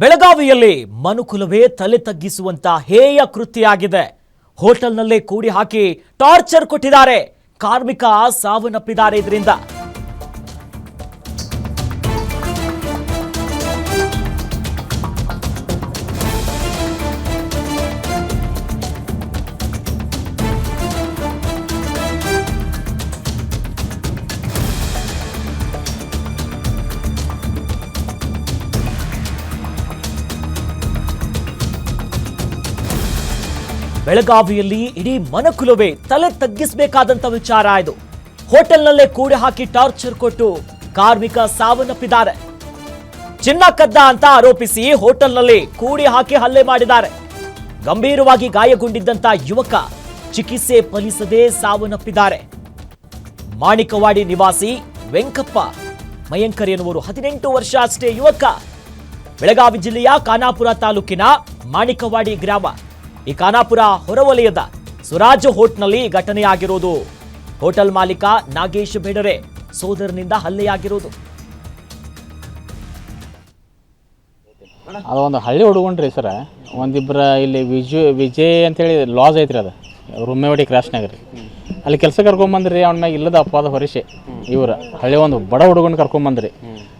ಬೆಳಗಾವಿಯಲ್ಲಿ ಮನುಕುಲವೇ ತಲೆ ತಗ್ಗಿಸುವಂತ ಹೇಯ ಕೃತ್ಯ ಆಗಿದೆ ಹೋಟೆಲ್ನಲ್ಲೇ ಕೂಡಿ ಹಾಕಿ ಟಾರ್ಚರ್ ಕೊಟ್ಟಿದ್ದಾರೆ. ಕಾರ್ಮಿಕ ಸಾವನ್ನಪ್ಪಿದ್ದಾರೆ ಇದರಿಂದ. ಬೆಳಗಾವಿಯಲ್ಲಿ ಇಡೀ ಮನಕುಲವೇ ತಲೆ ತಗ್ಗಿಸಬೇಕಾದಂತ ವಿಚಾರ ಇದು. ಹೋಟೆಲ್ನಲ್ಲೇ ಕೂಡಿ ಹಾಕಿ ಟಾರ್ಚರ್ ಕೊಟ್ಟು ಕಾರ್ಮಿಕ ಸಾವನ್ನಪ್ಪಿದ್ದಾರೆ. ಚಿನ್ನ ಕದ್ದ ಅಂತ ಆರೋಪಿಸಿ ಹೋಟೆಲ್ನಲ್ಲಿ ಕೂಡಿ ಹಾಕಿ ಹಲ್ಲೆ ಮಾಡಿದ್ದಾರೆ. ಗಂಭೀರವಾಗಿ ಗಾಯಗೊಂಡಿದ್ದಂತ ಯುವಕ ಚಿಕಿತ್ಸೆ ಫಲಿಸದೆ ಸಾವನ್ನಪ್ಪಿದ್ದಾರೆ. ಮಾಣಿಕವಾಡಿ ನಿವಾಸಿ ವೆಂಕಪ್ಪ ಮಯಂಕರ್ ಎನ್ನುವರು ಹದಿನೆಂಟು ವರ್ಷ ಅಷ್ಟೇ ಯುವಕ. ಬೆಳಗಾವಿ ಜಿಲ್ಲೆಯ ಖಾನಾಪುರ ತಾಲೂಕಿನ ಮಾಣಿಕವಾಡಿ ಗ್ರಾಮ. ಈ ಖಾನಾಪುರ ಹೊರವಲಯದ ಸ್ವರಾಜ್ ಹೋಟ್ನಲ್ಲಿ ಘಟನೆಯಾಗಿರೋದು ಹೋಟೆಲ್ ಮಾಲೀಕ ನಾಗೇಶ್ ಬೇಡರೆ ಸೋದರನಿಂದ ಅದು ಒಂದು ಹಳ್ಳಿ ಹುಡುಗಣ್ರಿ ಸರ. ಒಂದಿಬ್ಬರ ಇಲ್ಲಿ ವಿಜು, ವಿಜಯ್ ಅಂತೇಳಿ ಲಾಸ್ ಐತ್ರಿ ಅದು. ರುಮ್ಮೇವಾಡಿ ಕ್ರಾಸ್ನಾಗ ರೀ. ಅಲ್ಲಿ ಕೆಲಸ ಕರ್ಕೊಂಬಂದ್ರಿ, ಅವ್ನ ಮ್ಯಾಗ ಇಲ್ಲದ ಅಪವಾದ ಹೊರಿಸಿ ಇವ್ರ ಹಳ್ಳಿ ಒಂದು ಬಡ ಹುಡುಗನ ಕರ್ಕೊಂಬಂದ್ರಿ.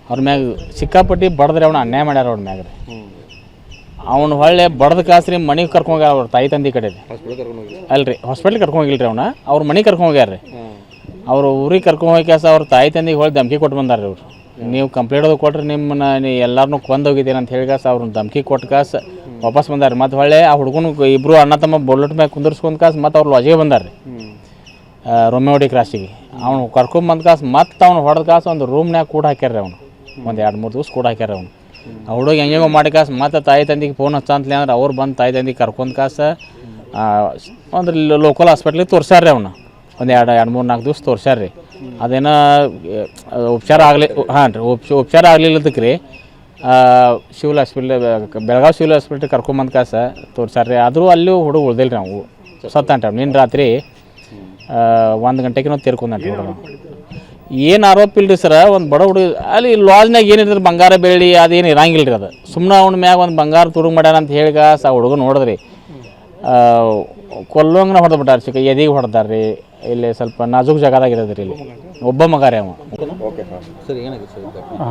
ಅವ್ರ ಮ್ಯಾಗ ಸಿಕ್ಕಾಪಟ್ಟಿ ಬಡದ್ರಿ ಅವ್ನ ಅನ್ಯಾಯ ಮಾಡ್ಯಾರ ಅವ್ನ ಮ್ಯಾಗ ರೀ. ಅವ್ನು ಹೊಳ್ಳೆ ಬಡದ ಕಾಸ್ರಿ ಮನೆಗೆ ಕರ್ಕೊಂಡೋಗ್ಯಾರ ಅವ್ರ ತಾಯಿ ತಂದೆ ಕಡೆ ಅಲ್ರಿ ಹಾಸ್ಪಿಟ್ಲ್ ಕರ್ಕೊಂಡು ಹೋಗಿಲ್ರಿ ಅವ್ನ? ಅವ್ರ ಮನೆಗೆ ಕರ್ಕೊಂಡು ಹೋಗ್ಯಾರ ರೀ. ಅವ್ರ ಊರಿಗೆ ಕರ್ಕೊಂಡು ಹೋಗಿ ಕೆಲಸ ಅವ್ರ ತಾಯಿ ತಂದೆಗೆ ಹೊಳ್ಳಿ ಧಮಕಿ ಕೊಟ್ಟು ಬಂದಾರ ಅವ್ರು. ನೀವು ಕಂಪ್ಲೇಂಟ್ ಅದು ಕೊಟ್ರಿ ನಿಮ್ಮನ್ನ ನೀ ಎಲ್ಲಾರನ್ನೂ ಕೊಂದು ಹೋಗಿದ್ದೀರಿ ಅಂತ ಹೇಳಿ ಕಾಸ ಅವ್ರನ್ನ ಧಮಕಿ ಕೊಟ್ಟು ಕಾಸ ವಾಪಸ್ ಬಂದಾರ ಮತ್ತು ಹೊಳ್ಳೆ ಆ ಹುಡುಗನ ಇಬ್ಬರು ಅಣ್ಣ ತಮ್ಮ ಬುಲೆಟ್ ಮ್ಯಾಗ ಕುಂದರ್ಸ್ಕೊಂಡ್ ಕಾಸು ಮತ್ತು ಅವ್ರು ಲಾಜಿಗೆ ಬಂದಾರ್ರಿ ರೀ. ರೊಮ್ಮೆವಾಡಿ ಕ್ರಾಸಿಗೆ ಅವ್ನು ಕರ್ಕೊಂಬಂದು ಕಾಸು ಮತ್ತು ಅವ್ನು ಹೊಡೆದ ಕಾಸು ಒಂದು ರೂಮ್ನ್ಯಾಗ ಕೂಡ ಹಾಕ್ಯಾರ ಅವನು. ಒಂದು ಎರಡು ಮೂರು ದಿವಸ ಕೂಡ ಹಾಕ್ಯಾರ ಅವನು. ಆ ಹುಡುಗ ಹೆಂಗೆಂಗೋ ಮಾಡಿ ಕಾಸು, ಮತ್ತೆ ತಾಯಿ ತಂದಿಗೆ ಫೋನ್ ಹಚ್ಚಂತಲೇ ಅಂದ್ರೆ ಅವ್ರು ಬಂದು ತಾಯಿ ತಂದಿಗೆ ಕರ್ಕೊಂಡ್ ಕಾಸು ಒಂದು ಲೋಕಲ್ ಹಾಸ್ಪಿಟ್ಲಿಗೆ ತೋರ್ಸ್ಯಾರ ರೀ ಅವನು. ಒಂದು ಎರಡು ಎರಡು, ಮೂರು, ನಾಲ್ಕು ದಿವ್ಸ ತೋರ್ಸ್ಯಾರ ರೀ ಅದೇನ ಉಪಚಾರ ಆಗಲಿ, ಹಾಂ ರೀ, ಉಪ್, ಉಪಚಾರ ಆಗಲಿಲ್ಲದಕ್ಕೆ ರೀ civil hospital Belagavi civil hospital ಕರ್ಕೊಂಬಂದು ಕಾಸ ತೋರ್ಸ್ಯಾರ ರೀ ಆದರೂ ಅಲ್ಲಿ ಹುಡುಗ ಉಳ್ದಿಲ್ಲ ರೀ ನಾವು ಸತ್ತಂಟ ನಿನ್ನ ರಾತ್ರಿ ಒಂದು ಗಂಟೆಗೆ ನಾವು ತೀರ್ಕೊಂಡಂಟ ಹುಡುಗ. ಏನು ಆರೋಪ ಇಲ್ರಿ ಸರ? ಒಂದು ಬಡ ಹುಡುಗ ಅಲ್ಲಿ ಲಾಜ್ನಾಗ ಏನಿರ್ತದೆ ಬಂಗಾರ ಬೆಳ್ಳಿ ಅದೇನು ಇರಂಗಿಲ್ಲ ರೀ ಅದು. ಸುಮ್ಮನೆ ಅವ್ನ ಮ್ಯಾಗ ಒಂದು ಬಂಗಾರ ತುಡುಗ್ ಮಾಡ್ಯಾನ ಅಂತ ಹೇಳಿ ಗಾಸ ಆ ಹುಡುಗ ನೋಡಿದ್ರಿ. ಕೊಲ್ಲೋಂಗನ ಹೊಡೆದು ಬಿಟ್ಟಾರ ಚಿಕ್ಕ ಎದಿಗೆ ಹೊಡೆದಾರ ರೀ ಇಲ್ಲಿ ಸ್ವಲ್ಪ ನಾಜುಕ್ ಜಾಗದಾಗಿದ ರೀ ಇಲ್ಲಿ. ಒಬ್ಬ ಮಗ ರೀ ಅವ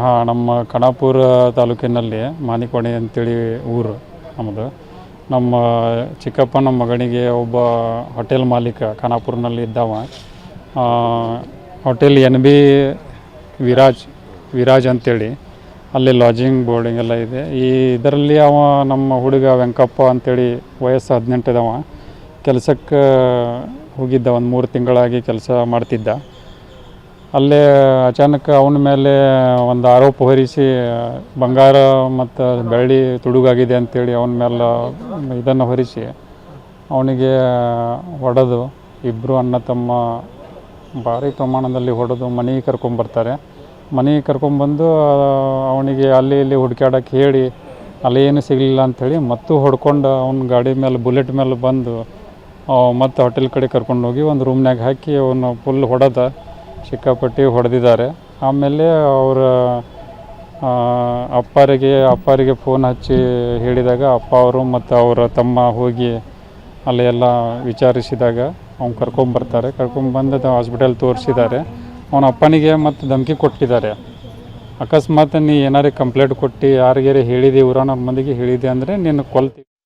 ಹಾಂ ನಮ್ಮ ಕಣಾಪುರ ತಾಲೂಕಿನಲ್ಲಿ ಮಾನಿಕೋಣೆ ಅಂತೇಳಿ ಊರು ನಮ್ಮದು ನಮ್ಮ ಚಿಕ್ಕಪ್ಪ ನಮ್ಮ ಮಗನಿಗೆ ಒಬ್ಬ ಹೋಟೆಲ್ ಮಾಲೀಕ ಖಾನಾಪುರ್ನಲ್ಲಿ ಇದ್ದಾವ. Hotel N B Viraj Viraj ಅಂತೇಳಿ. ಅಲ್ಲಿ ಲಾಜಿಂಗ್ ಬೋರ್ಡಿಂಗ್ ಎಲ್ಲ ಇದೆ. ಈ ಇದರಲ್ಲಿ ಅವ ನಮ್ಮ ಹುಡುಗ ವೆಂಕಪ್ಪ ಅಂತೇಳಿ ವಯಸ್ಸು ಹದಿನೆಂಟಿದವ. ಕೆಲಸಕ್ಕೆ ಹೋಗಿದ್ದ, ಒಂದು ಮೂರು ತಿಂಗಳಾಗಿ ಕೆಲಸ ಮಾಡ್ತಿದ್ದ. ಅಲ್ಲೇ ಅಚಾನಕ್ ಅವನ ಮೇಲೆ ಒಂದು ಆರೋಪ ಹೊರಿಸಿ, ಬಂಗಾರ ಮತ್ತು ಬೆಳ್ಳಿ ತುಡುಗಾಗಿದೆ ಅಂತೇಳಿ ಅವನ ಮೇಲೆ ಇದನ್ನು ಹೊರಿಸಿ, ಅವನಿಗೆ ಹೊಡೆದು ಇಬ್ಬರು ಅಣ್ಣ ತಮ್ಮ ಭಾರಿ ಪ್ರಮಾಣದಲ್ಲಿ ಹೊಡೆದು ಮನೆಗೆ ಕರ್ಕೊಂಬರ್ತಾರೆ ಮನೆಗೆ ಕರ್ಕೊಂಬಂದು ಅವನಿಗೆ ಅಲ್ಲಿ ಇಲ್ಲಿ ಹುಡುಕಾಡಕ್ಕೆ ಹೇಳಿ, ಅಲ್ಲಿ ಏನು ಸಿಗಲಿಲ್ಲ ಅಂಥೇಳಿ ಮತ್ತೂ ಹೊಡ್ಕೊಂಡು ಅವ್ನ ಗಾಡಿ ಮೇಲೆ, ಬುಲೆಟ್ ಮೇಲೆ ಬಂದು ಮತ್ತು ಹೋಟೆಲ್ ಕಡೆ ಕರ್ಕೊಂಡು ಹೋಗಿ ಒಂದು ರೂಮ್ನಾಗ ಹಾಕಿ ಅವನು ಫುಲ್ ಹೊಡೆದ, ಸಿಕ್ಕಾಪಟ್ಟಿ ಹೊಡೆದಿದ್ದಾರೆ. ಆಮೇಲೆ ಅವರ ಅಪ್ಪರಿಗೆ ಅಪ್ಪರಿಗೆ ಫೋನ್ ಹಚ್ಚಿ ಹೇಳಿದಾಗ ಅಪ್ಪ ಅವರು ಮತ್ತು ಅವರ ತಮ್ಮ ಹೋಗಿ ಅಲ್ಲಿ ಎಲ್ಲ ವಿಚಾರಿಸಿದಾಗ ಅವ್ನು ಕರ್ಕೊಂಬರ್ತಾರೆ ಕರ್ಕೊಂಬಂದು ಹಾಸ್ಪಿಟಲ್ ತೋರಿಸಿದ್ದಾರೆ. ಅವನ ಅಪ್ಪನಿಗೆ ಮತ್ತು ಧಮಕಿ ಕೊಟ್ಟಿದ್ದಾರೆ. ಅಕಸ್ಮಾತ್ ನೀ ಏನಾರೇ ಕಂಪ್ಲೇಂಟ್ ಕೊಟ್ಟು ಯಾರಿಗಾರೆ ಹೇಳಿದೆ ಊರನ ಮಂದಿಗೆ ಹೇಳಿದೆ ಅಂದರೆ ನೀನು ಕೊಲ್ತಿ